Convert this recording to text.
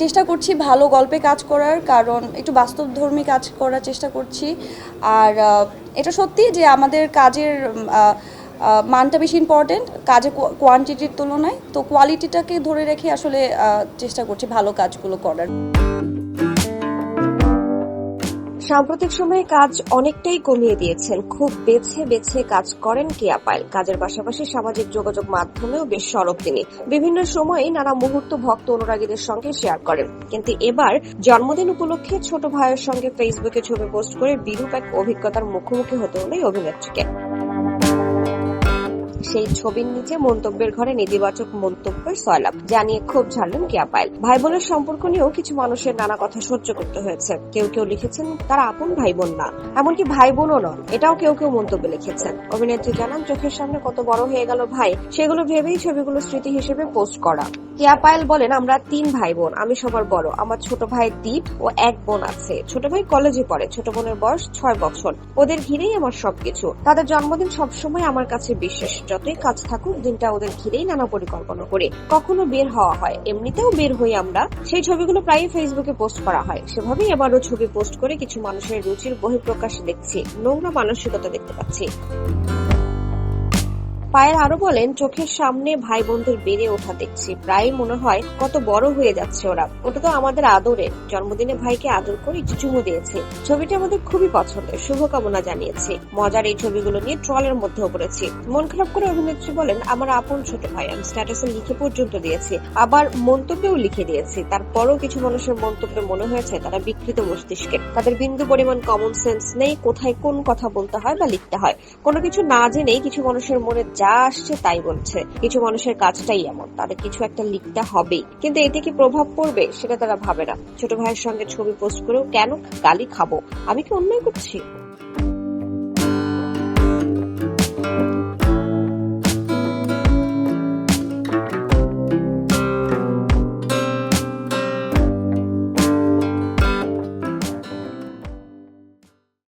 চেষ্টা করছি ভালো গল্পে কাজ করার, কারণ একটু বাস্তবধর্মী কাজ করার চেষ্টা করছি। আর এটা সত্যি যে আমাদের কাজের মানটা বেশি ইম্পর্টেন্ট কাজে কোয়ান্টিটির তুলনায়। তো কোয়ালিটিটাকে ধরে রেখে আসলে চেষ্টা করছি ভালো কাজগুলো করার। সাম্প্রতিক সময়ে কাজ অনেকটাই কমিয়ে দিয়েছেন। খুব বেছে বেছে কাজ করেন কেয়া পায়েল কাজের পাশাপাশি সামাজিক যোগাযোগ মাধ্যমেও বেশ সরব তিনি। বিভিন্ন সময়ে নানা মুহূর্ত ভক্ত অনুরাগীদের সঙ্গে শেয়ার করেন। কিন্তু এবার জন্মদিন উপলক্ষে ছোট ভাইয়ের সঙ্গে ফেসবুকে ছবি পোস্ট করে বিরূপ এক অভিজ্ঞতার মুখোমুখি হতে হলো এই অভিনেত্রীকে। সেই ছবির নিচে মন্তব্যের ঘরে নেতিবাচক মন্তব্যের সয়লাভ জানিয়ে ক্ষোভ ঝাড়লেন কেয়া পায়েল ভাই বোনের সম্পর্ক নিয়েও কিছু মানুষের নানা কথা সহ্য করতে হয়েছে। কেউ কেউ লিখেছেন, তারা আপন ভাই বোন না। এমনকি ভাই বোনও নন। এটাও কেউ কেউ মন্তব্যে লিখেছেন। অভিনেত্রী জানান, চোখের সামনে কত বড় হয়ে গেল ভাই, সেগুলো ভেবেই ছবিগুলো স্মৃতি হিসেবে পোস্ট করা। কেয়া পায়েল বলেন, আমরা তিন ভাই বোন আমি সবার বড়। আমার ছোট ভাই দীপ ও এক বোন আছে। ছোট ভাই কলেজে পড়ে, ছোট বোনের বয়স ছয় বছর। ওদের ঘিরেই আমার সবকিছু। তাদের জন্মদিন সবসময় আমার কাছে বিশেষ যতই কাজ থাকুক, দিনটা ওদের ঘিরেই নানা পরিকল্পনা করে কখনো বের হওয়া হয়। এমনিতেও বের হই আমরা। সেই ছবিগুলো প্রায়ই ফেসবুকে পোস্ট করা হয়। সেভাবেই এবারও ছবি পোস্ট করে কিছু মানুষের রুচির বহিঃপ্রকাশ দেখছি, নোংরা মানসিকতা দেখতে পাচ্ছি। পায়েল আরও বলেন, চোখের সামনে ভাই বোনদের বেড়ে ওঠা দেখছি। প্রায় মনে হয় কত বড় হয়ে যাচ্ছে ওরা। ওটা তো আমাদের আদরের। জন্মদিনে ভাইকে আদর করে চুমু দিয়েছে। ছবিটি আমাদের খুবই পছন্দের। শুভকামনা জানিয়েছি। মজার এই ছবিগুলো নিয়ে ট্রলের মধ্যেও পড়েছি। মন খারাপ করে অভিনেত্রী বলেন, আমার আপন ছোট ভাই, আমি স্ট্যাটাসে লিখে পর্যন্ত দিয়েছি। আবার মন্তব্যেও লিখে দিয়েছি। তারপরও কিছু মানুষের মন্তব্যে মনে হয়েছে, তারা বিকৃত মস্তিষ্কের তাদের বিন্দু পরিমাণ কমন সেন্স নেই। কোথায় কোন কথা বলতে হয় বা লিখতে হয়। কোনো কিছু না জেনেই কিছু মানুষের মনে যা আসছে তাই বলছে। কিছু মানুষের কাজটাই এমন, তাদের কিছু একটা লিখতে হবেই। কিন্তু এতে কি প্রভাব পড়বে সেটা তারা ভাবে না। ছোট ভাইয়ের সঙ্গে ছবি পোস্ট করেও কেন গালি খাব? আমি কি অন্যায় করছি?